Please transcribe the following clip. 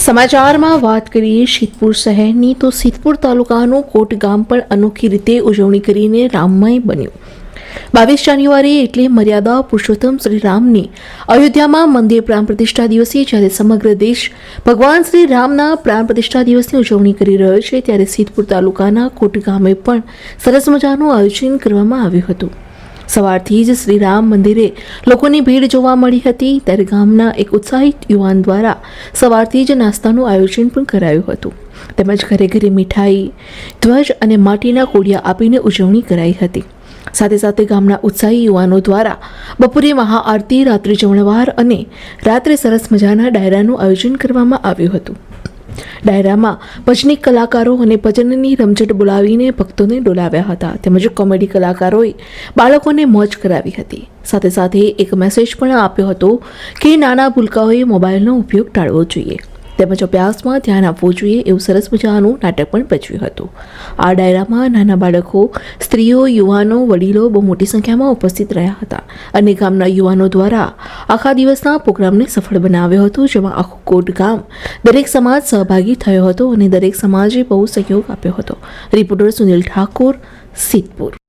સમાચારમાં વાત કરીએ સિદ્ધપુર શહેરની, તો સિદ્ધપુર તાલુકાનું કોટ ગામ પણ અનોખી રીતે ઉજવણી કરીને રામમય બન્યું. બાવીસ જાન્યુઆરી એટલે મર્યાદા પુરુષોત્તમ શ્રી રામની અયોધ્યામાં મંદિર પ્રાણ પ્રતિષ્ઠા દિવસે જ્યારે સમગ્ર દેશ ભગવાન શ્રી રામના પ્રાણ પ્રતિષ્ઠા દિવસની ઉજવણી કરી રહ્યો છે, ત્યારે સિદ્ધપુર તાલુકાના કોટ ગામે પણ સરસ મજાનું આયોજન કરવામાં આવ્યું હતું. સવારથી જ શ્રી રામ મંદિરે લોકોની ભીડ જોવા મળી હતી. ત્યારે ગામના એક ઉત્સાહિત યુવાન દ્વારા સવારથી જ નાસ્તાનું આયોજન પણ કરાયું હતું. તેમજ ઘરે ઘરે મીઠાઈ, ધ્વજ અને માટીના કોડિયા આપીને ઉજવણી કરાઈ હતી. સાથે સાથે ગામના ઉત્સાહી યુવાનો દ્વારા બપોરે મહાઆરતી, રાત્રે જમણવાર અને રાત્રે સરસ મજાના ડાયરાનું આયોજન કરવામાં આવ્યું હતું. ડાયરામાં ભજની કલાકારો અને ભજનની રમઝટ બોલાવીને ભક્તોને ડોલાવ્યા હતા. તેમજ કોમેડી કલાકારોએ બાળકોને મોજ કરાવી હતી. સાથે સાથે એક મેસેજ પણ આપ્યો હતો કે નાના ભૂલકાઓએ મોબાઈલનો ઉપયોગ ટાળવો જોઈએ. તેમજ અભ્યાસમાં ધ્યાન આપવું જોઈએ એવું સરસ મજાનું નાટક પણ ભજવ્યું હતું. આ ડાયરામાં નાના બાળકો, સ્ત્રીઓ, યુવાનો, વડીલો બહુ મોટી સંખ્યામાં ઉપસ્થિત રહ્યા હતા અને ગામના યુવાનો દ્વારા આખા દિવસના પ્રોગ્રામને સફળ બનાવ્યો હતો, જેમાં આખું કોટ ગામ દરેક સમાજ સહભાગી થયો હતો અને દરેક સમાજે બહુ સહયોગ આપ્યો હતો. રિપોર્ટર સુનિલ ઠાકોર, સિદ્ધપુર.